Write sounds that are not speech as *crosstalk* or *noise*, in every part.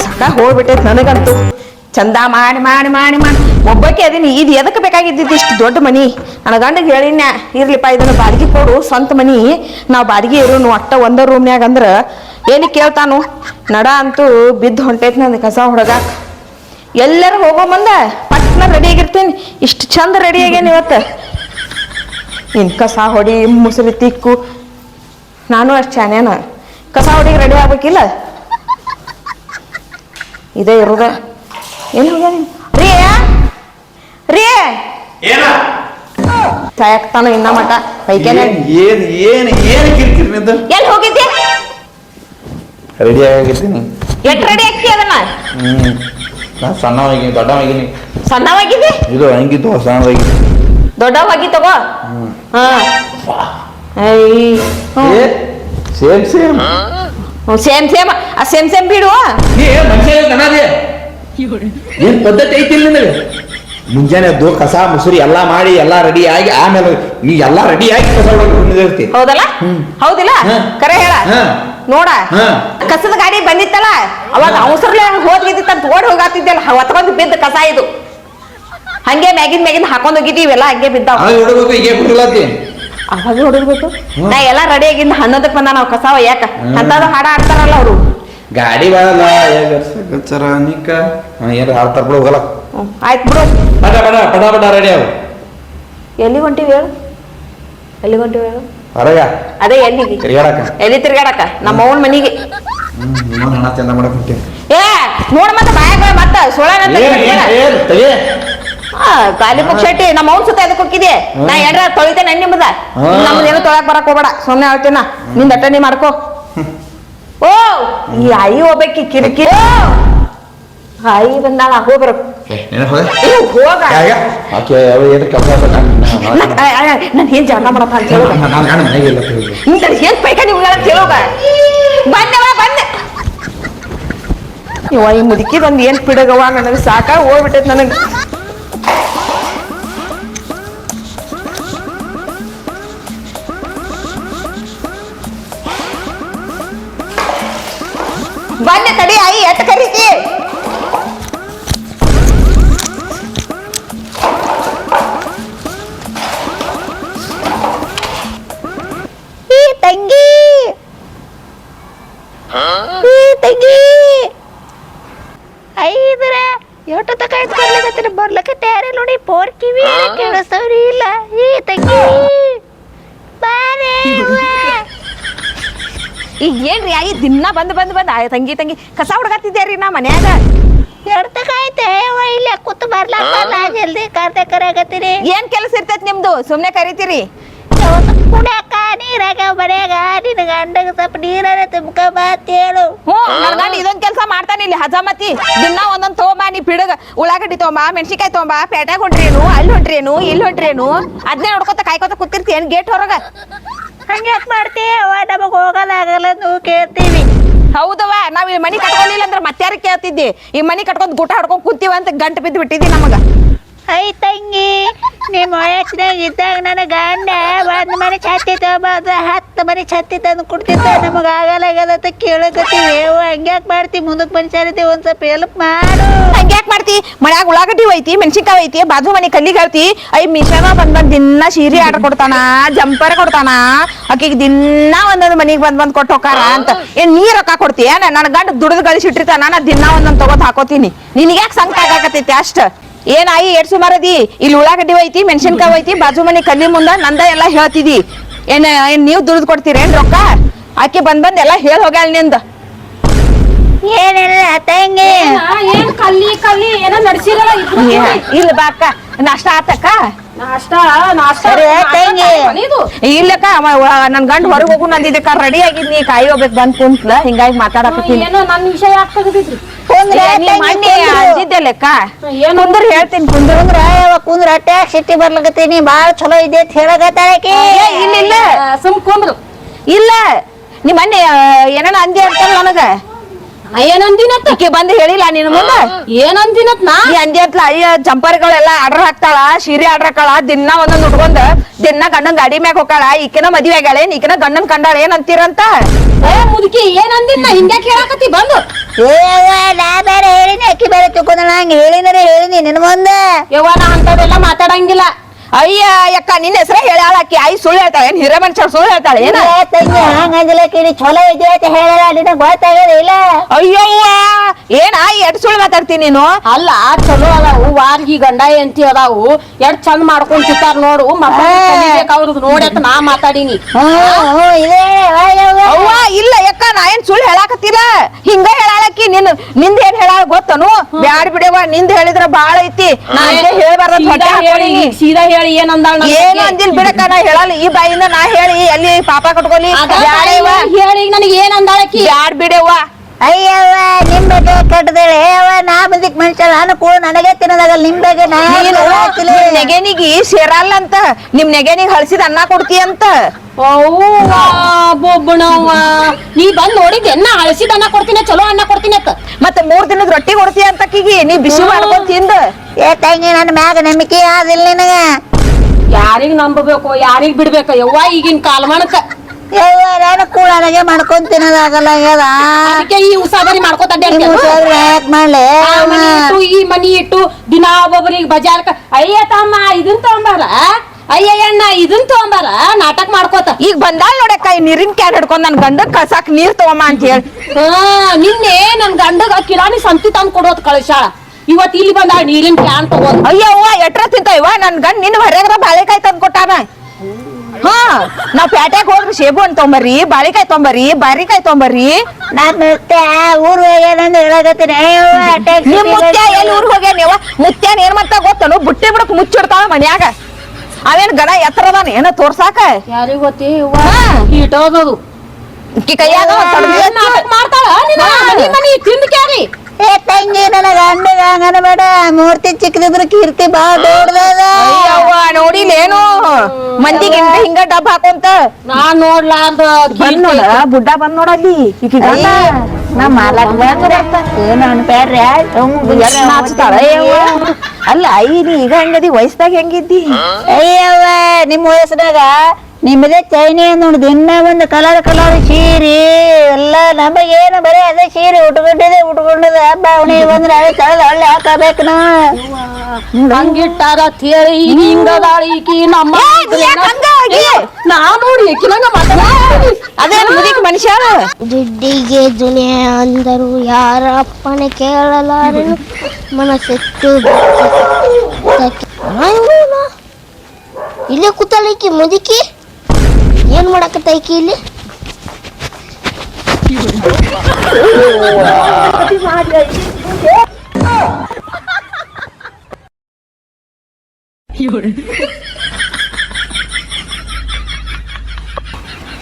ಸಾಕ ಹೋಗ್ಬಿಟ್ಟೈತೆ ನನಗಂತೂ. ಚಂದ ಮಾಡಿ ಮಾಡಿ ಮಾಡಿ ಮಾಡಿ. ಒಬ್ಬಕ್ಕೆ ಅದೀನಿ. ಇದು ಎದಕ್ಕೆ ಬೇಕಾಗಿದ್ದಿದ್ದು ಇಷ್ಟು ದೊಡ್ಡ ಮನಿ? ನನ್ನ ಗಂಡಗೆ ಹೇಳಿನ ಇರ್ಲಿಪ್ಪ, ಇದನ್ನ ಬಾಡಿಗೆ ಕೊಡು, ಸ್ವಂತ ಮನಿ. ನಾವು ಬಾಡಿಗೆ ಇರೋನು ಅಟ್ಟ ಒಂದ ರೂಮ್ನ್ಯಾಗ ಅಂದ್ರ ಏನಕ್ಕೆ ಕೇಳ್ತಾನು? ನಡ ಅಂತೂ ಬಿದ್ದು ಹೊಂಟೈತಿ ನಂದು ಕಸ ಹುಡುಗ ಎಲ್ಲರೂ ಹೋಗೋ ಮುಂದ ಪಟ್ನ ರೆಡಿ ಆಗಿರ್ತೀನಿ. ಇಷ್ಟು ಚಂದ ರೆಡಿ ಆಗ್ಯಾನ ಇವತ್ತು. ಇನ್ ಕಸ ಹೊಡಿ ಮುಸುರಿ ತಿಕ್ಕು. ನಾನು ಅಷ್ಟು ಚಾನೇನ ಕಸ ಹೊಡಿಗೆ ರೆಡಿ ಆಗ್ಬೇಕಿಲ್ಲ? ಇದೇ ಇರೋದ. ಏನು ರೀ ರೀ ಏನ? ಸಾಯಕ್ತಾನ ಇನ್ನ ಮಟ ಪೈಕೇನೆ ಏನು ಏನು ಏನು ಕಿರಿಕಿರಿ ನಿಂದು? ಎಲ್ಲಿ ಹೋಗಿದ್ದೆ? ರೆಡಿ ಆಗಿರ್ತೀನಿ ಎಟ್ ರೆಡಿ ಆಗ್ತಿ ಅದನ್ನ? ಹ್ಮ್. ನಾ ಸಣ್ಣವಾಗಿನಿ ದೊಡ್ಡವಾಗಿನಿ ಸಣ್ಣವಾಗಿದ್ದೆ? ಇದು ಹಂಗಿತ್ತು ಸಣ್ಣವಾಗಿ ದೊಡ್ಡವಾಗಿ ತಗೋ? ಹಾ. Same same. Same same. ಆ ಸೇಮ್ ಸೇಮ್ ಬಿಡು. ಏ ಮನುಷ್ಯ ಕಣಾದೆ ಏನ್ ಪದ್ಧತಿ ಐತಿ ಇಲ್ಲಿ ಮುಂಜಾನೆ ಎದ್ದು ಕಸ ಮುಸುರಿ ಎಲ್ಲ ಮಾಡಿ ಎಲ್ಲ ರೆಡಿ ಆಗಿ ಆಮೇಲೆ ನೀ ಎಲ್ಲ ರೆಡಿ ಆಗಿ ಕಸ ಹೊಡಿರ್ತಿ ಹೌದಲ್ಲ? ಹೌದಿಲ್ಲ? ಕರೆ ಹೇಳ. ಹಾ. ನೋಡ. ಹಾ. ಕಸದ ಗಾಡಿ ಬಂದಿತ್ತಲ್ಲ? ಅವಾಗ ಅವಸರಲೆ ಹೋದ್ಗಿದ್ದಿತ್ತಂತ ಓಡಿ ಹೋಗಾತಿದ್ದಲ್ಲ ಹೊತ್ಕೊಂಡ್ ಬಿದ್ದ ಕಸ ಇದು. ಹಂಗೆ ಮ್ಯಾಗಿನ್ ಮ್ಯಾಗಿನ್ ಹಾಕೊಂಡ್ ಹೋಗಿದ್ದೀವಿ ಇವೆಲ್ಲ ಹಂಗೆ ಬಿದ್ದಾವ. ಅವಾಗ ಹೊಡಬೇಕು ಈಗ ಬಿಟ್ಟಿಲ್ಲತ್ತಿ ಅವಾಗ ಹೊಡಿರ್ಬೇಕು ನಾ ಎಲ್ಲಾ ರೆಡಿ ಆಗಿಂದ ಹನ್ನೊಂದಕ್ಕೆ ಬಂದ ನಾವು ಕಸಾವ ಯಾಕ? ಅಂತದ ಹಾಡ ಆಡ್ತಾರಲ್ಲ ಅವರು. ಗಾಡಿ ಬರಲ್ಲ ಚರ ನಿಕ್ಕ ಏನಾರ ಹಾಡ್ತಾರ ಬಿಡು ಹೋಗಲ್ಲ. ಆಯ್ತು ಬಿಡು. ಪಟ ಪಟ ಪಟ ಪಟ ರೆಡಿ ಅವು ಎಲ್ಲಿ ಹೊಂಟಿವಿ ಹೇಳು? ಎಲ್ಲಿ ಹೊಂಟಿವಿ ಹೇಳು? ಹೊರಗ. ಅದೇ ಎಲ್ಲಿ ತಿರ್ಗಾಡಕ. ಎಲ್ಲಿ ತಿರ್ಗಾಡಕ? ನಮ್ಮ ಅವನ ಮನಿಗೆ. ಹಣ ಚಂದ ಮಾಡಕ್ ಹೊಂಟೀನಿ. ಏ ನೋಡ್ ಮತ್ತ ಬಾಯಾಗ ಮತ್ತ ಸೋಳನ ಏನ್ ಮುಖ ಶೆಟ್ಟಿ ನಮ್ಮ ಅವ್ನ ಸುತ್ತ ಎದಕ್ ಹೋಗಿದ್ದೆ ನಾ ಎಡ್ರ ತೊಳಿತೇನೆ ನಿಮ್ಮದ ನಮ್ದು ಏನು ತೊಳಕ್ ಬರಕ್ ಹೋಗ್ಬೇಡ. ಸುಮ್ಮನೆ ಹೇಳ್ತೀನ ನಿಂದ ಅಟ್ಟ ನೀ ಮಾಡ್ಕೋ ಓ ಈ ಆಯಿ ಹೋಗ್ಬೇಕಿ ಕಿರಿಕಿ. ಆಯಿ ಬಂದಾಳ ಏ ಹೋಗ. ನಾನು ಏನ್ ಜಗಳ ಮಾಡಪ್ಪ ಅಂತ ಹೇಳೋಗ ನಾನು ನಾನು ಮನೆಗೆ ಇಲ್ಲ ತಿರುಗಿ. ಇಂತ ಏನ್ ಪೈಕಾನಿ ಹೋಗ್ಯಾಳ ಅಂತ ಹೇಳೋಗ ಬಂದವ ಬಂದೆ ಇವ ಈ ಮುದುಕಿ ಬಂದು ಏನ್ ಬಿಡಗವ ನನಗೆ ಸಾಕ ಹೋಗ್ಬಿಟ್ಟೈತ್ ನನಗೆ. ತಡಿ ಆಯಿ ಎಟ್ ಕರಿತಿ? ಈ ತಂಗಿ. ಈ ತಂಗಿ. ಐದ್ರ ಎಷ್ಟು ತಕ ಬರ್ಲಕತ್ತೀರ ಬರ್ಲಕ ತಯಾರಿ ನೋಡಿ ಪೋರ್ ಕಿವಿ ಕೇಳಿಸ್ತವ್ರಿ ಇಲ್ಲ. ಈ ತಂಗಿ. ಬಾರೇ *laughs* ಈಗ ಏನ್ರಿ ಆಯಿ ದಿನ ಬಂದು ಬಂದು ಬಂದು ಆಯ ತಂಗಿ ತಂಗಿ ಕಸ ಹುಡ್ಗಾತಿದ್ದೆ ರೀ ನಾ ಮನ್ಯಾಗ? ಎರಡು ತಕ ಐತೆ ಅವ್ವ ಇಲ್ಲ ಕೂತು ಬರ್ಲಪ್ಪ ನಾ ಜಲ್ದಿ ಕಾರ್ತೆ ಕರೆಯಕತ್ತೀರಿ ಏನ್ ಕೆಲಸ ಇರ್ತೈತಿ ನಿಮ್ದು? ಸುಮ್ನೆ ಕರಿತೀರಿ. ಕುಡ್ಯಾಕ ನೀರಾಗ ಬಡ್ಯಾಗ ನಿನ್ನ ಗಂಡಗ ಸ್ವಲ್ಪ ನೀರನ್ನ ತುಂಬ್ಕ ಹೇಳು. ಹ್ಞೂ ನನ್ ಗಂಡ ಇದೊಂದ್ ಕೆಲಸ ಮಾಡ್ತಾನೆ ಇಲ್ಲಿ ಹಜಾಮತಿ. ದಿನ ಒಂದೊಂದ್ ತಗೊಂಬಾ ನೀ ಪಿಡಗ ಉಳ್ಳಾಗಡ್ಡಿ ತಗೊಂಬಾ ಮೆಣಸಿಕಾಯಿ ತಗೊಂಬಾ ಪೇಟ್ಯಾಗ ಹೊಂಟ್ರೇನು ಅಲ್ಲಿ ಹೊಂಟ್ರೇನು ಇಲ್ಲಿ ಹೊಂಟ್ರೇನು ಅದನ್ನೇ ನೋಡ್ಕೊತ ಕಾಯ್ಕೊತ ಕೂತಿರ್ತಿ ಏನ್ ಗೇಟ್ ಹೊರಗ? ಹಂಗ್ಯಾಕ್ ಯಾಕೆ ಅವ್ವ, ನಮಗ್ ಹೋಗಲ್ಲ ಆಗಲ್ಲ ನೀವು ಕೇಳ್ತೀವಿ. ಹೌದವ ನಾವ್ ಈ ಮನಿ ಕಟ್ಕೊಂಡಿಲ್ಲ ಅಂದ್ರೆ ಮತ್ತಾರ ಕೇಳ್ತಿದ್ದಿ? ಈ ಮನಿ ಕಟ್ಕೊಂಡ್ ಗುಟ ಹಾಡ್ಕೊಂಡ್ ಕೂತೀವ ಅಂತ ಗಂಟು ಬಿದ್ದು ಬಿಟ್ಟಿದ್ದಿ ನಮಗ. ಐ ತಂಗಿ ನಿಮ್ಮ ವಯಸ್ಸಿನಾಗ ಇದ್ದಾಗ ನನ್ನ ಗಂಡ ಒಂದು ಮನೆ ಛತ್ತಿ ತಗೊಂಬಂದ ಹತ್ತು ಮನೆ ಛತ್ತಿ ತಂದು ಕೊಡ್ತಿದ್ದ. ನಮಗ ಆಗಲ್ಲ ಅಂತ ಕೇಳಕತ್ತೀವಿ ಹಂಗ್ಯಾಕ್ ಮಾಡ್ತಿ? ಮುಂದಕ್ಕೆ ಮನುಷ್ಯರಿದ್ದೀವಿ ಒಂದ್ ಸ್ವಲ್ಪ ಹೆಲ್ಪ್ ಮಾಡು. ಹಂಗ್ಯಾಕ್ ಮಾಡ್ತಿ? ಮನ್ಯಾಗ ಉಳ್ಳಾಗಡ್ಡಿ ಐತಿ ಮೆಣಸಿನ್ಕಾಯಿ ಐತಿ ಬಾಜು ಮನೆ ಕಲ್ಲಿಗೆ ಹೇಳ್ತಿ ಐ, ಮಿಶನ ಬಂದ್ ಬಂದ್ ದಿನ ಸೀರೆ ಆರ್ಡರ್ ಕೊಡ್ತಾನ, ಜಂಪರ್ ಕೊಡ್ತಾನ? ಆಕಿಗೆ ದಿನ ಒಂದೊಂದು ಮನೆಗೆ ಬಂದ್ ಬಂದ್ ಕೊಟ್ಟು ಹೋಕಾರ ಅಂತ. ಏನ್ ನೀ ರೊಕ್ಕ ಕೊಡ್ತೀಯ? ನನ್ನ ಗಂಡ ದುಡ್ದು ಗಳಿಸಿಟ್ಟಿರ್ತಾನ ನಾ ದಿನ ಒಂದೊಂದ್ ತಗೋತ ಹಾಕೋತೀನಿ. ನಿನಗ್ಯಾಕೆ ಸಂಕಟ ಆಗಾಕತ್ತೈತಿ ಅಷ್ಟ? ಏನ್ ಆಯಿ ಎಡ್ ಸುಮಾರದಿ ಇಲ್ಲಿ ಉಳ್ಳಾಗಡ್ಡಿ ಐತಿ ಮೆಣಸಿನ್ಕಾಯಿ ಐತಿ ಬಾಜು ಮನೆ ಕಲ್ಲಿ ಮುಂದ ನಂದ ಎಲ್ಲಾ ಹೇಳ್ತಿದಿ. ಏನ್ ಏನ್ ನೀವ್ ದುಡ್ದು ಕೊಡ್ತೀರೇನ್ ರೊಕ್ಕ? ಆಕೆ ಬಂದ್ ಬಂದ್ ಎಲ್ಲಾ ಹೇಳ್ ಹೋಗ್ಯಾಳ ನಿಂದ. ಏನಿಲ್ಲ ತಂಗಿ. ಏನ್ ಕಲ್ಲಿ ಕಲ್ಲಿ ಏನೋ ನಡ್ಸಿರಲ್ಲ ಇಬ್ರು ಕೂಡಿ. ಇಲ್ಲ ಬಾ ಅಕ್ಕ ನಾಷ್ಟ ಆತಕ್ಕ? ನಾಷ್ಟ ನಾಷ್ಟ. ಸರಿ, ನಾಷ್ಟ ತಂಗಿ. ಇಲ್ಲಕ್ಕ ನನ್ ಗಂಡ ಹೊರಗೆ ಹೋಗು ನಂದಿದ್ದಕ್ಕ ರೆಡಿ ಆಗಿದ್ನಿ ಕಾಯಿ ಹೋಗ್ಬೇಕು ಬಂದ್ ಕುಂತ್ಲ. ಹಿಂಗಾಗಿ ಮಾತಾಡಕತ್ತೀನಿ. ಏನೋ ನನ್ನ ವಿಷಯ ಯಾಕೆ ತೆಗ್ದಿದ್ರಿ ಕುಂದ್ರ. ನೀ? ಹೇಳ್ತೀನಿ ಕುಂದ್ರ. ಕುಂದ್ರ ಟ್ಯಾಕ್ಸ್ ಸಿಟ್ಟಿ ಬರ್ಲಕತ್ತೀನಿ ಬಾಳ ಚಲೋ ಇದೆ ಅಂತ ಹೇಳಕತ್ತಾಳಕಿ ಇಲ್ಲ ಇಲ್ಲ. ಸುಮ್ ಕುಂದ್ರು. ಇಲ್ಲ. ನೀ ಮೊನ್ನೆ ಏನಾನ ಅಂದಿ ನನಗೆ ನನಗ. ಏನಂದಿನತ್ತ ಆಕಿ ಬಂದು ಹೇಳಿಲ್ಲ ನಿನ್ ಮುಂದ? ಏನಂದಿನತ್ ನಾ? ಈ ಅಂದಿ ಅತ್ಲ ಅಯ್ಯ ಜಂಪರ್ಗಳೆಲ್ಲ ಆರ್ಡರ್ ಹಾಕ್ತಾಳ ಸೀರೆ ಆರ್ಡರ್ ಹಾಕಾಳ ದಿನ ಒಂದೊಂದ್ ಉಟ್ಕೊಂಡ್ ದಿನ ಗಂಡನ್ ಗಾಡಿ ಮ್ಯಾಗ ಹೋಗಾಳ ಈಕಿನ ಮದ್ವೆ ಆಗ್ಯಾಳೇನ್ ಈಕಿನ ಗಂಡನ್ ಕಂಡಾಳ ಏನ್ ಅಂತೀರಂತ ಏ ಮುದುಕಿ ಏನಂದಿನ ಹಿಂಗ್ಯಾಕ್ ಹೇಳಾಕತಿ ಬಂದು. ಏ ನಾ ಬೇರೆ ಹೇಳಿನಿ ಅಕ್ಕಿ ಬೇರೆ ತಿಳ್ಕೊಂಡ ಹಂಗ ಹೇಳಿನರೆ ಹೇಳಿನಿ ನಿನ್ ಮುಂದೆ. ಯವ್ವ ನಾ ಅಂತವೆಲ್ಲ ಮಾತಾಡಂಗಿಲ್ಲ. ಅಯ್ಯ ಯಕ್ಕ ನಿನ್ನ ಹೆಸರೇ ಹೇಳ್ಯಾಳ ಆಕಿ. ಐ ಸುಳ್ಳು ಹೇಳ್ತಾಳೆ. ಏನ್ ಹಿರೇ ಮನುಷ್ಯ ಸುಳ್ಳು ಹೇಳ್ತಾಳೆ? ಏನ? ತಂಗಿ ಹಂಗಂದಿಲ್ಲ ಕಿಡಿ ಚಲೋ ಇದೆ ಅಂತ ಹೇಳಲ್ಲ. ನಿನಗ್ ಗೊತ್ತಾಗದ ಇಲ್ಲ. ಅಯ್ಯವ್ವ ಏನ ಎಟ್ ಸುಳ್ಳು ಮಾತಾಡ್ತೀನಿ ನೀನು? ಅಲ್ಲ ಚಲೋ ಅದಾವು. ವಾರ್ಗಿ ಗಂಡ ಎಂತಿ ಅದಾವು. ಎಷ್ಟ್ ಚಂದ ಮಾಡ್ಕೊಂಡ್ ತಿಂತಾರ ನೋಡು. ಮಕ್ಕಳು ನೋಡಿ ಅಂತ ನಾ ಮಾತಾಡೀನಿ. ಅವ್ವ. ಇಲ್ಲ ಯಕ್ಕ ನಾ ಏನ್ ಸುಳ್ಳು ಹೇಳಾಕತ್ತಿಲ್ಲ. ಹಿಂಗ ಹೇಳಾಳಕ್ಕಿ ನಿನ್ನಿಂದ ಏನ್ ಹೇಳಾಳ ಗೊತ್ತನು? ಬ್ಯಾಡ್ ಬಿಡವ ನಿಂದ ಹೇಳಿದ್ರ ಬಾಳ ಐತಿ. ನಾ ಹೇಳ್ಬಾರ್ದ ಸೀದಾ ಹೇಳಿ. ಹೇಳಿ ಏನಂದಾಳ ನನ್ ಏನು? ಅಂದಿಲ್ ಬಿಡಕ್ಕ ನಾ ಹೇಳಲ್ಲ. ಈ ಬಾಯಿಂದ ನಾ ಹೇಳಿ ಎಲ್ಲಿ ಪಾಪ ಕಟ್ಕೊಲಿ? ಹೇಳಿ ನನಗೆ ಏನ್ ಅಂದಾಳಕಿ ಬ್ಯಾಡ್ ಬಿಡವ್ವ. ಅಯ್ಯವ್ವ ನಿಂಬೆಗೆ ಕಟ್ಟದೇಳೆ ಅವ್ವ ನಾ ಬಂದಿಕ್ ಮನುಷ್ಯ ನಾನು ಕೂಡ ನನಗೆ ತಿನ್ನೋದಾಗಲ್ಲ. ನಿಂಬೆಗೆ ನೆಗೆನಿಗಿ ಸೇರಲ್ಲ ಅಂತ ನಿಮ್ ನೆಗೆನಿಗೆ ಹಳಸಿದ ಅನ್ನ ಕೊಡ್ತಿ ಅಂತ. ಬೊಬ್ಬಣವ್ವ. ನೀ ಬಂದ್ ನೋಡಿದ್ದೆ ಎನ್ನ ಹಳಸಿದ ಅನ್ನ ಕೊಡ್ತೀನಿ ಚಲೋ ಅನ್ನ ಕೊಡ್ತೀನಿ ಅಂತ ಮತ್ತೆ ಮೂರ್ ದಿನದ ರೊಟ್ಟಿ ಕೊಡ್ತೀಯ ಅಂತ ಕಿಗಿ ನೀ ಬಿಸಿ ಮಾಡ್ಕೊಂಡ್ ತಿಂದ. ಏ ತಂಗಿ ನನ್ನ ಮ್ಯಾಗ ನಂಬಿಕೆ ಆದಿಲ್ಲ ನಿನಗ. ಯಾರಿಗ್ ನಂಬಬೇಕು ಯಾರಿಗ್ ಬಿಡ್ಬೇಕು ಯವ್ವ ಈಗಿನ ಕಾಲಮಾನಕ್ಕ ಕೂಡ ನನಗೆ ಮಾಡ್ಕೊಂಡ್ ತಿನ್ನೋದಾಗಲ್ಲ ಆಗ್ಯದ ಅದಕ್ಕೆ ಈ ಉಸಾಬರಿ ಮಾಡ್ಕೋತ ಯಾಕ್ ಮಾಡ್ಲಿ? ಆ ಮನಿ ಇಟ್ಟು ಈ ಮನಿ ಇಟ್ಟು ದಿನ ಒಬ್ಬೊಬ್ಬರಿಗೆ ಬಜಾರ್ಕ ಅಯ್ಯ ತಮ್ಮ ಇದನ್ ತಗೊಂಬಾರ ಅಯ್ಯ ಅಣ್ಣ ಇದನ್ ತಗೊಂಬಾರ ನಾಟಕ ಮಾಡ್ಕೋತ. ಈಗ ಬಂದಾಳ ನೋಡಕ್ಕ ಈ ನೀರಿನ ಕ್ಯಾನ್ ಹಿಡ್ಕೊಂಡ್ ನನ್ ಗಂಡಕ್ ಕಸಾಕ್ ನೀರ್ ತಗೊಂಬ ಅಂತ ಹೇಳಿ. ಹಾ ನಿನ್ನೆ ನನ್ ಗಂಡಗ ಕಿರಾಣಿ ಸಂತಿ ತಂದ್ ಕೊಡೋದ್ ಕಳಿಸಾಳ ಇವತ್ ಇಲ್ಲಿ ಬಂದ ನೀರಿನ ಕ್ಯಾನ್ ಅಯ್ಯೋ ಅವ್ವ ಎಟ್ರ ತಿಂತಾವ ನನ್ ಗಂಡ್ ನಿನ್ನ ಹೊರಗ್ರ ಬಾಳೆಕಾಯಿ ತಂದ್ ಕೊಟ್ಟಾನ ಹಾ ನಾವ್ ಪ್ಯಾಟ್ಯಾಗ ಹೋಗ್ರಿ ಸೇಬು ಅಂತ ತೊಂಬರ್ರಿ ಬಾಳೆಕಾಯಿ ತೊಂಬರ್ರಿ ಬಾರಿಕಾಯಿ ತೊಂಬರ್ರಿ. ನಾನ್ ಮತ್ತೆ ಊರ್ ಏನಂತ ಹೇಳಕತ್ತೀನಿ. ನಿಮ್ ಮುತ್ಯ ಎಲ್ಲಿ ಊರ್ ಹೋಗ್ಯಾನ ಮುತ್ಯಾನ ಏನ್ ಮಾಡ್ತಾ ಗೊತ್ತನು? ಬುಟ್ಟಿ ಬಿಡಕ್ ಮುಚ್ಚಿಡ್ತಾವ ಮನ್ಯಾಗ. ಅವೇನ್ ಗಡ ಎತ್ತರ ಅದಾನ? ಏನ ತೋರ್ಸಾಕ? ಯಾರಿಗ್ ಗೊತ್ತಿ. ಇಟ್ಟೋದದು ಕೈಯಾಗ ಮಾಡ್ತಾಳ ನಿನ್ನ ಮನಿ ಮನಿ ತಿಂದ್ ಕ್ಯಾರಿ ಏ ತಂಗಿ ನನ್ನ ಗಂಡಗ ಹಂಗನ ಬೇಡ ಮೂರ್ತಿ ಚಿಕ್ಕದಿದ್ರು ಕೀರ್ತಿ ಬಾ ದೊಡ್ಡದ ಅಯ್ಯವ್ವ ನೋಡಿಲೇನು ಮಂದಿಗೆ ಹಿಂಗ ಹಿಂಗ ಡಬ್ ಹಾಕೊಂತ. ನಾನ್ ನೋಡ್ಲಾ ಬಂದ್ ನೋಡ ಬುಡ್ಡ ಬಂದ್ ನೋಡಲ್ಲಿ. ಈಕಿ ಗಂಡ ನಮ್ಮ ಮಾಲಕ್ ಏನು ನಾಚ್ತಾಳ. ಅಲ್ಲ ಐನಿ ಈಗ ಹೆಂಗದಿ ವಯಸ್ಸಾಗ ಹೆಂಗಿದ್ದಿ? ಅಯ್ಯವ್ವ ನಿಮ್ಮ ವಯಸ್ಸಿನಾಗ ನಿಮ್ಮದೇ ಚೈನಿ ನೋಡಿ ದಿನ ಒಂದು ಕಲರ್ ಕಲರ್ ಸೀರೆ ಎಲ್ಲ ನಮಗೇನು ಬರೀ ಅದೇ ಸೀರೆ ಉಟ್ಕೊಂಡಿದೆ ಉಟ್ಕೊಂಡಿದೆ. ಹಬ್ಬ ಅವನಿ ಬಂದ್ರೆ ಅದೇ ತಳದ ಹಳ್ಳಿ ಹಾಕಬೇಕು ಹಂಗಿಟ್ಟಾರ ತೇಳಿ ಈಗ ಹಿಂಗದಾಳ ಈಕಿ ನಮ್ಮ ನೀ ನೋಡಿ ಈಕಿನಂಗ ಮಾತಾಡ ಅದೇ ಮುದಿಕ್ ಮನುಷ್ಯ ದುಡ್ಡಿಗೆ ದುನಿಯಾ ಅಂದರು ಯಾರ ಅಪ್ಪನೆ ಕೇಳಲಾರನು ಮನಸ್ಸೆತ್ತು ಇಲ್ಲೇ ಕೂತಾಳಕಿ ಮುದುಕಿ? ಏನ್ ಮಾಡಕತ್ತೈಕಿ ಇಲ್ಲಿ?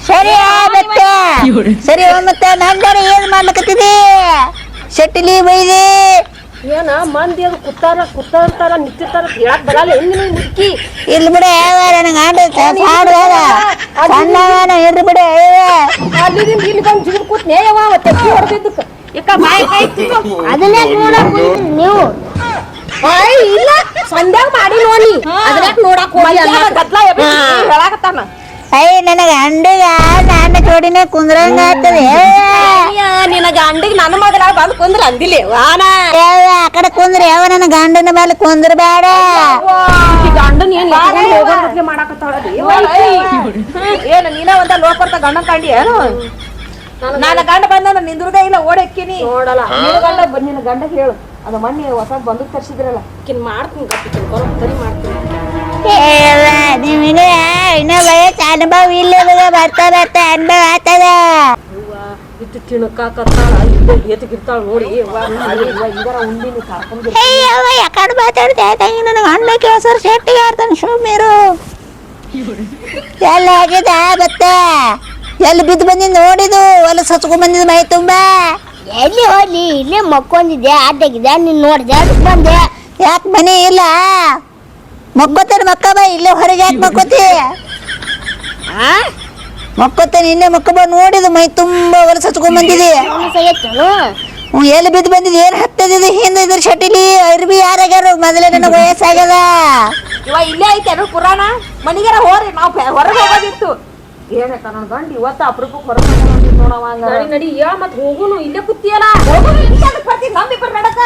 ಸರಿ ಮತ್ತೆ ಸರಿ ಮತ್ತೆ ನಂದರ ಏನ್ ಮಾಡ್ಲಕತ್ತಿದಿ? ಶೆಟ್ಟಿಲಿ ಬೈದಿ. ಏನ ಮಂದಿ ಅದು ಕುತ್ತಾರ ಕುತ್ತಾರ ನಿಂತಿರ್ತಾರ ಹೇಳಕ್ ಬರಲ್ಲ. ಹೆಂಗ್ ನೀನ್ ಮುಕ್ಕಿ ಇಲ್ಲಿ ಬಿಡ ನನಗೆ ಆಟ ಸಾಡ್ದಾಗ ಸಣ್ಣವನ ಇರ್ರಿ ಬಿಡ ಅಲ್ಲಿದಿಂದ ಇಲ್ಲಿ ಬಂದು ಜಿಗಿದ್ ಕೂತ್ ನೇಯವ ತೆಕ್ಕಿ ಹೊಡೆದಿದ್ದಕ್ಕೆ. ಇಕ್ಕ ಬಾಯಿ ಕೈ. ಅದನ್ನೇ ನೋಡಕ್ ನೀವು? ಬಾಯ್ ಇಲ್ಲ. ಸಂಧ್ಯಾಗ ಮಾಡಿ ನೋಡಿ ಅದನ್ನ ನೋಡಕ್ ಹೋಗಿ ಅಲ್ಲ. ಹೇಳಾಕತ್ತಾನ. ಅಯ್ಯ ನನಗೆ ಅಂಡಿಗ ನನ್ನ ಜೋಡಿನೇ ಕುಂದ್ರಂಗ ಆಗ್ತದೆ. ಅಯ್ಯ, ನಿನ್ನ ಗಂಡಿಗೆ ನನ್ನ ಮಗನ ಬಂದು ಕುಂದ್ರ ಅಂದಿಲ್ಲ ವಾನ. ಆ ಕಡೆ ಕುಂದ್ರಿ. ಯಾವ ನನ್ನ ಗಂಡನ ಮೇಲೆ ಕುಂದ್ರ ಬೇಡ ಗಂಡನ್ ಏನ್. ಏನು ನೀನ ಒಂದ ಲೋಪರ್ತ ಗಂಡ ಕಂಡಿ ಏನು? ನನ್ನ ಗಂಡ ಬಂದ ನಿಂದ್ರದೇ ಇಲ್ಲ ಓಡಕ್ಕಿನಿ ನೋಡಲ್ಲ. ನಿನ್ನ ಗಂಡ ನಿನ್ನ ಗಂಡಗೆ ಹೇಳು. ಅದು ಮೊನ್ನೆ ಹೊಸ ಬಂದು ತರ್ಸಿದ್ರಲ್ಲ. ಈಕಿನ್ ಮಾಡ್ತೀನಿ ಬರೋಬ್ಬರಿ ಮಾಡ್ತೀನಿ. ಇನ್ನ ವಯಸ್ಸು ಅನುಭವ ಇಲ್ಲ ಬರ್ತಾ ಬರ್ತಾ ಅನುಭವ ಆಗ್ತದ. ಇಟ್ಟು ತಿಣಕಾಕತ್ತಾಳ ನೋಡಿ ಉಂಡಿನ ಅಯ್ಯವ್ವ ಯಾಕಡೆ ಮಾತಾಡ್ದೆ ತಂಗಿ ನನಗೆ ಅಣ್ಣ ಕೇಳ್ಸರ್ ಶೆಟ್ಟಿಗೆ ಆಡ್ತಾನೆ ಸುಮ್ಮೀರು ಎಲ್ಲ ಆಗಿದೆ ಬತ್ತ ಎಲ್ಲಿ ಬಿದ್ದು ಬಂದಿದ್ದು ನೋಡಿದು ಹೊಲ ಸಚ್ಕೊಂಡ್ ಬಂದಿದ್ದು ಮೈ ತುಂಬಾ. ಎಲ್ಲಿ ಹೋಗ್ಲಿ ಇಲ್ಲಿ ಮಕ್ಕೊಂಡಿದ್ದೆ ಅಡ್ಡಾಗಿದೆ ನೀನ್ ನೋಡಿದೆ ಅದಕ್ಕೆ ಬಂದೆ. ಯಾಕೆ ಮನೆ ಇಲ್ಲ? ಮಕ್ಕೋತಾನೆ ಮಕ್ಕ ಬಾ ಇಲ್ಲೇ ಹೊರಗೆ ಯಾಕೆ ಮಕ್ಕೋತಿ? ಮಕ್ಕೋತಾನೆ ಇಲ್ಲೇ ಮಕ್ಕ ಬಾ ನೋಡಿದು ಮೈ ತುಂಬ ಹೊರ ಸಚ್ಕೊಂಡ್ ಬಂದಿದೆ. ಹ್ಞೂ ಎಲ್ಲಿ ಬಿದ್ದು ಬಂದಿದ್ದು ಏನು ಹತ್ತದಿದ್ದು ಹಿಂದೆ ಇದ್ರ ಶಟಿಲಿ ಅರ್ಬಿ ಯಾರಾಗ್ಯಾರು? ಮೊದಲೇ ನನಗೆ ವಯಸ್ಸಾಗದ ಇವ ಇಲ್ಲೇ ಐತೆ ಪುರಾಣ. ಮನಿಗಾರ ಹೋರಿ ನಾವು ಹೊರಗೆ ಏನಕ್ಕ ನನ್ನ ಗಂಡ ಇವತ್ತು ಅಪರೂಪಕ್ಕೆ ಹೊರಗೆ ನೋಡವ ನಡಿ ನಡಿ ಯಾ ಮತ್ ಹೋಗುನು ಇಲ್ಲೇ ಕೂತಿಯಲ್ಲ? ನಮ್ಮಿಬ್ಬರು ನಡಕ.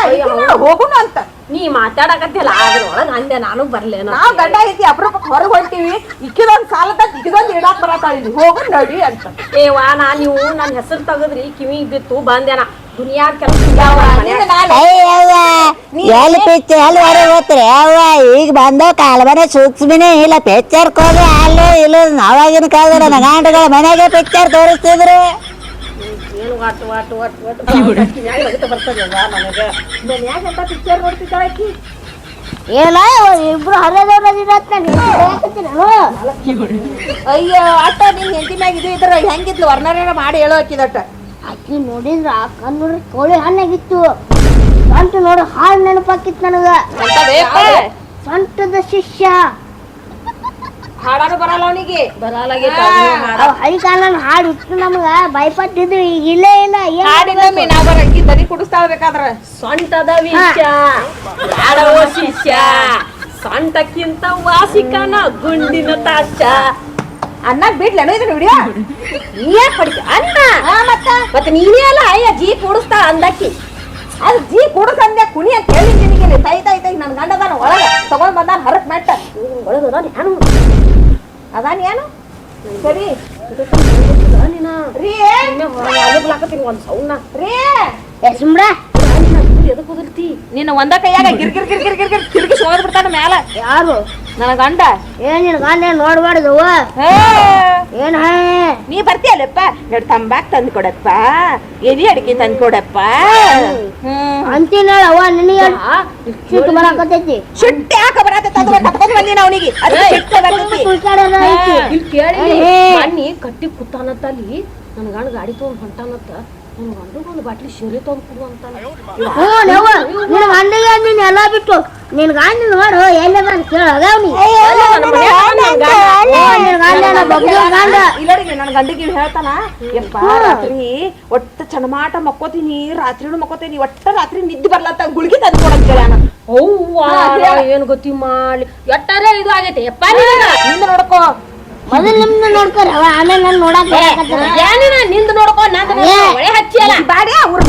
ಹೋಗುನು ಅಂತ. ನೀ ಮಾತಾಡಕತ್ತಿಲ್ಲ ಅದ್ರೊಳಗೆ ಅಂದೆ ನಾನು ಬರ್ಲೇನ. ನಾವು ಗಂಡ ಐತಿ ಅಪರೂಪಕ್ಕೆ ಹೊರಗೆ ಹೊಂಟಿವಿ. ಇಕ್ಕಿದೊಂದು ಸಾಲದ ಇಕ್ಕಿದೊಂದು ಇಡಾಕ್ ಬರತ್ತ ಇಲ್ಲಿ. ಹೋಗು ನಡಿ ಅಂತ. ಏ ವಾ ನಾ ನೀವು ನನ್ನ ಹೆಸರು ತೆಗದ್ರಿ ಕಿವಿ ಬಿತ್ತು ಬಂದೇನ. ಎಲ್ಲಿ ಪಿಚ್ಚ ಎಲ್ಲಿ ಹೊರಗೆ ಹೋಗ್ತಾರೆ ಅವ್ವ ಈಗ ಬಂದ ಕಾಲ್ಮನೆ ಸೂಕ್ಷ್ಮನೇ ಇಲ್ಲ ಪಿಕ್ಚರ್ ಕೋಲಿ ಅಲ್ಲೇ ಇಲ್ಲ ಅವಾಗಿನ ಕಾಲದಲ್ಲಿ ನಗಾಂಡಗಳ ಮನೆಗೆ ಪಿಕ್ಚರ್ ತೋರಿಸ್ತಿದ್ರು. ಏನು ವಾಟ್ ವಾಟ್ ವಾಟ್ ವಾಟ್ ಬರ್ತದೆ ನನಗೆ ಏನ ಇಬ್ರು ಹರಿದವ್ರ ಅಯ್ಯೋ ಅಟ್ಟ ನಿನ್ ಹೆಂಡತಿ ಮ್ಯಾಗ ಇದು ಇದ್ರ ಹೆಂಗಿದ್ಲು? ವರ್ಣನ ಮಾಡಿ ಹೇಳೋ ಹಾಕಿದಟ್ಟ ಆಕಿ ನೋಡಿದ್ರ ಕಣ್ಣು ಕೋಳಿ ಹಣ್ಣಾಗಿತ್ತು. ಸೊಂಟ ನೋಡ್ರಿ ಹಾಳು ನೆನಪಾಕಿತ್ತು ನನಗ. ಸೊಂಟದ ಶಿಷ್ಯ. ಹಾಡಾನು ಬರಲ್ಲ ಅವನಿಗೆ. ಬರಲ್ಲ ಅವ್ ಹಳಿ ಕಾಲನ ಹಾಡು ಇತ್ತು ನಮಗ ಭಯಪಟ್ಟಿದ್ರು ಈಗ ಇಲ್ಲೇ ಇಲ್ಲ ಏನ್ ಹಾಡಿನ ನಾ ಬರ ಅಕ್ಕಿ ದನಿ ಕುಡಿಸ್ತಾಳ ಬೇಕಾದ್ರ ಸೊಂಟದ ಯಾಡವ ಶಿಷ್ಯ. ಸೊಂಟಕ್ಕಿಂತ ವಾಸಿಕನ ಗುಂಡಿನ ತಾಶ. ಅನ್ನಾಗ ಬಿಡ್ಲೇನೋ ಇದನ್ನ ವಿಡಿಯೋ ನೀಯೇ ಪಡಿತ ಅನ್ನ ಮತ್ತ. ಮತ್ತೆ ನೀನೇ ಅಲ್ಲ ಅಯ್ಯ ಜೀ ಕೂಡಿಸ್ತಾ ಅಂದಕ್ಕಿ. ಅದು ಜೀ ಕೂಡಿಸಂದೆ ಕುಣಿ ಅಂತ ಹೇಳಿ ನಿನಗೆ ತೈ ತೈ ತೈ ನನ್ನ ಗಂಡದಾನ ಒಳಗೆ. ತಗೊಂಡ್ ಬಂದ ಹರಕ್ ಮೆಟ್ಟ ಒಳಗದ ನಾನು ಅದಾನ ಏನು ಸರಿ. ರೀ. ಅಲಗ್ಲಾಕತ್ತೀನಿ ಒಂದು ಸೌನ ರೀ. ಸುಮ್ರ ಎದಕ್ಕೆ ಕುದುರ್ತಿ ನಿನ್ನ ಒಂದ ಕೈಯಾಗ ಗಿರ್ ಗಿರ್ ಗಿರ್ ಗಿರ್ ಗಿರ್ ಮ್ಯಾಲ. ಯಾರು? ನನ್ನ ಗಂಡ ಏನ್ ನಿನ್ ಗಂಡ ನೋಡ್ಬಾರ್ದು ಹೇ, ಏನ್ ಹೇ? ನೀ ಬರ್ತೀಯಲ್ಲಪ್ಪ? ಎರಡು ತಂಬಾಕ್ ತಂದು ಕೊಡಪ್ಪ. ಎಲಿ ಅಡಿಕೆ ತಂದು ಕೊಡಪ್ಪ. ಅಂತೀನ ಅವ್ವ ನಿನಗೆ ಸಿಟ್ಟು ಬರಾಕತ್ತೈತಿ? ಶುಟ್ಟಿ ಹಾಕ ಬರತ್ತೆ? ತಂದು ತಪ್ಕೊಂಡ್ ಬಂದಿನ ಅವನಿಗೆ. ಅದು ಸಿಟ್ಟು ಬರ್ತೈತಿ. ಕುಳ್ಕಾಡ್ಯಾರ ಇಲ್ಲಿ ಕೇಳಿ. ಕಟ್ಟಿ ಕುತ್ತಾನತ್ತ ಅಲ್ಲಿ. ನನ್ನ ಗಂಡ ಗಾಡಿ ತಗೊಂಡು ಹೊಂಟಾನತ್ತ. ನನ್ ಗಂಡಗ ಒಂದು ಬಾಟ್ಲಿ ಶೇರೆ ತಗೊಂಡ್ ಕೊಡು ಅಂತಾನ ಹ್ಞೂ ನವ್ವ ನಿನ್ ಗಂಡಿಗೆ ನೀನ್ ಎಲ್ಲ ಬಿಟ್ಟು. ನಿನ್ ಗಂಡ ನೋಡು ಎಲ್ಲದ ಅಂತ ಕೇಳ ಅದಾವ ನೀ. ನಿನ್ ಗಂಡ. ಬಗ್ಗ ಗಂಡ ಇಲ್ಲಡಿಗೆ ನನ್ನ ಗಂಡಿಗೆ ಹೇಳ್ತಾನ ಯಪ್ಪ ರಾತ್ರಿ ಒಟ್ಟ ಚನಮಾಟ ಮಕ್ಕೋತೀನಿ ರಾತ್ರಿನೂ ಮಕ್ಕೋತೀನಿ ಒಟ್ಟ ರಾತ್ರಿ ನಿದ್ದೆ ಬರ್ಲತ್ತ ಗುಳಿಗೆ ತಂದು ಕೊಡಂತ ಹೇಳ್ಯಾನ ಅವ್ವಾ ಏನು ಗೊತ್ತಿ ಮಾಡ್ಲಿ. ಎಟ್ಟಾರೆ ಇದು ಆಗೈತೆ. ಯಪ್ಪ ನಿನ್ನ ನೋಡ್ಕೋ ಮೊದಲು ನಿಮ್ನ ನೋಡ್ಕೊರಿ ಅವ ಆಮೇಲೆ ನನ್ ನೋಡಾಕ ಬರಾಕತ್ತಾರ. ಏನಿನ ನಿಂದ ನೋಡ್ಕೊ ನಂದು. ಒಳ್ಳೆ ಹಚ್ಚಿಯಲ್ಲ ಬಾಡ್ಯಾ ಅವ್ರ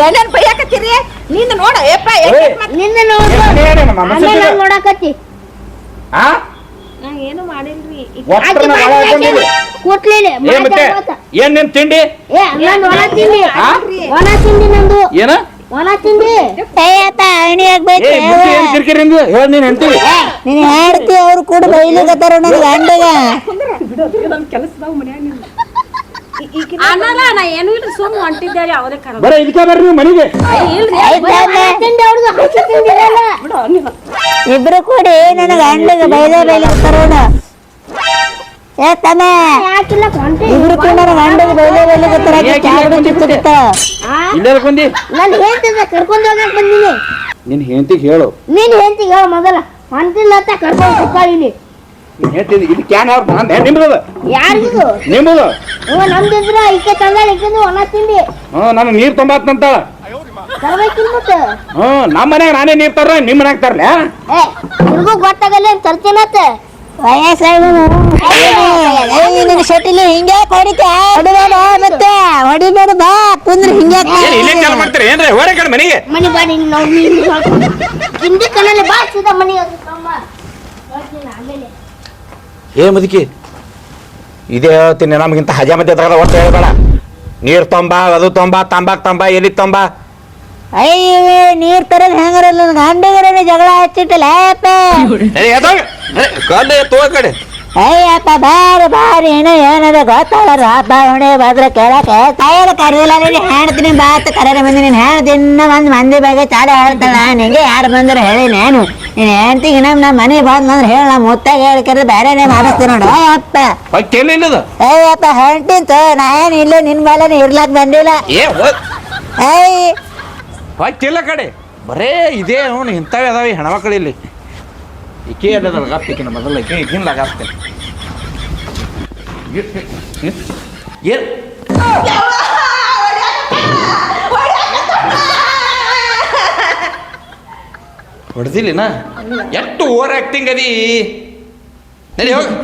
ಏನೇನ್ ಬೈಯಾಕತ್ತೀರ ನಿಂದ ನೋಡ ಯಪ್ಪ ನಿನ್ನ ನೋಡ್ಕೊ. ನೋಡಾಕತ್ತಿ. ಆ? ಏನು ಮಾಡಿಲ್ರಿ. ನಿನ್ ತಿಂಡಿ? ಒಣ ತಿಂಡಿ. ಒಣ ತಿಂಡಿ ನಂದು. ಏನ? ಒಣ ತಿಂಡಿ. ಏ ಬುದ್ಧಿ ಏನ್ ಕಿರಿಕಿರಿ ನಿಂದು? ಹೇಳ್ ನೀನ್ ಹೆಂಡ್ತಿ ನೀನ್ ಹೇಳ್ತಿ ಅವ್ರು ಕೂಡ ಬೈಲಿಕತ್ತಾರ ನನ್ ಗಂಡಗ. ಅನ್ನಲ್ಲ ನಾ ಏನು ಇಲ್ಲ ಸುಮ್ ಹೊಂಟಿದ್ದಾರೆ ಅವರೇ ಕರ ಬರ ಇದಕ್ಕೆ ಬರ್ರಿ ನೀವು ಮನೆಗೆ. ಇಲ್ರಿ ಒಣ ತಿಂಡಿ ಅವ್ರದ್ದು ಹಸಿ ತಿಂಡಿ ಇರಲ್ಲ. ಇಬ್ರು ಕೂಡಿ ನನ್ನ ಗಂಡಗ ಬೈದ ಬೈಲಿಕತ್ತಾರ ಏ ತಮ್ಮ ಯಾಕಿಲ್ಲ ಇಬ್ರು ಇಲ್ಲ? ಇಲ್ಲೇ ನಾನು ಹೇಳ್ತಿದ್ದೆ ಕರ್ಕೊಂಡು ಹೋಗಕ್ ಬಂದಿನಿ. ನಿನ್ ಹೆಂಡತಿಗೆ ಹೇಳು. ನೀನ್ ಹೇಳ ಮೊದಲ. ಹೊಂಟಿಲ್ಲ ಅಂತ ಕರ್ಕೊಂಡು ಹೆಂಡತಿ ಇದು ಕ್ಯಾನ್ ಅವ್ರ ನಂದ ನಿಮ್ದು ಯಾರಿಗೂ ನಿಮ್ದು ಹ್ಞೂ ನಮ್ದಿದ್ರ ಈಕೆ ತಂದಾಳ ಈಕೆದು ಒಣ ತಿಂಡಿ ನೀರ್ ತರ್ಬೇಕಿಲ್ಲ ಮತ್ತೆ? ನಮ್ಮ ಮನ್ಯಾಗ ನಾನೇ ನೀರ್ ತರ ನಿಮ್ ಮನ್ಯಾಗ ತರ್ಲ? ಏ ನಿನಗೂ ಗೊತ್ತಾಗಲ್ಲ ಏನ್ ತರ್ತೀನತ್ತ ನಿನ್ನ ಶಟಿಲಿ ಹಿಂಗ್ಯಾಕ್ ಹೊಡಿತ ಹೊಡಿಬೇಡ ಮತ್ತೆ ಹೊಡಿಬೇಡ ಬಾ. ಕುಂದ್ರ ಹಿಂಗ್ಯಾಕ್ ಏನ್ ಇಲ್ಲೇ ಚಾಲು ಮಾಡ್ತೀರಿ? ಏನ್ರಿ ಹೊರಗೆ ಕಡೆ ಮನೆಗೆ? ಮನಿ ನಾವು ಹಿಂದಿ ಕಣ್ಣಲ್ಲಿ ಬಾ ಸೀದಾ ಮನಿ ಏ ಮುದುಕಿ ಇದೇ ಹೇಳ್ತೀನಿ ನಮಗಿಂತ ಹಜಾಮತಿ ತಗದ ಒಟ್ಟು ಹೇಳ್ಬೇಡ. ನೀರ್ ತೊಂಬಾ ಅದು ತೊಂಬಾ ತಂಬಾಕ್ ತಂಬಾ ಎಲಿ ತೊಂಬ? ಅಯ್ಯ ನೀರ್ ತರದ್ ಹೆಂಗಾರಲ್ಲ ನನ್ ಗಂಡಗರೇ ಜಗಳ ಹಚ್ಚಿಟ್ಟಲ್ಲ ಅಪ್ಪ ಕಡೆ ಅಯ್ಯಪ್ಪ ಬಾರಿ ಬಾರಿ ಏನೋ ಏನದ ಗೊತ್ತಾಗಲ್ಲ ಹಬ್ಬ ಹುಣೆ ಬದ್ರ ಕೇಳಕ್ಕೆ ತಾಯರ ಕರೆದಿಲ್ಲ ನೀನು ಹೇಳ್ತೀನಿ ಬಾತ್ ಕರೆಯ ಬಂದಿ ನೀನು ಹೇಳ್ದಿನ್ನ ಒಂದು ಮಂದಿ ಬಗ್ಗೆ ಚಾಡ ಹೇಳ್ತಾಳ. ನಿಂಗೆ ಯಾರು ಬಂದ್ರೆ ಹೇಳಿ ನಾನು. ನೀನು ಹೇಳ್ತೀನಿ ನಮ್ಮ ನಮ್ಮ ಮನೆ ಬಂದ್ರೆ ಹೇಳ ನಮ್ಮ ಮುತ್ತಾಗ ಹೇಳಿ ಕರೆದು ಬೇರೆನೇ ಮಾಡಿಸ್ತೀನಿ ನೋಡು ಅಪ್ಪ. ಅಯ್ಯಪ್ಪ ಹೇಳ್ತೀನಿ ನಾ ಏನು ಇಲ್ಲ ನಿನ್ ಮೇಲೆ ಇರ್ಲಾಕ್ ಬಂದಿಲ್ಲ. ಏ ಹೊತ್ತಿಲ್ಲ ಕಡೆ. ಬರೇ ಇದೇ ಅವನು ಇಂಥವೇ ಅದಾವೆ ಹೆಣ್ಮಕ್ಳು ಇಲ್ಲಿ ಈಕೆ ಎಲ್ಲ ಲಗಾಪ್ತಿಕಿನ ಮೊದಲು ಈಕೆ ಇದನ್ನ ಲಗಾಪ್ತೆ ಏನು ಹೊಡೆದಿಲ್ಲಿನ? ಎಷ್ಟು ಓವರ್ ಆ್ಯಕ್ಟಿಂಗ್ ಅದೀ? ನಡಿ ಹೋಗಿ.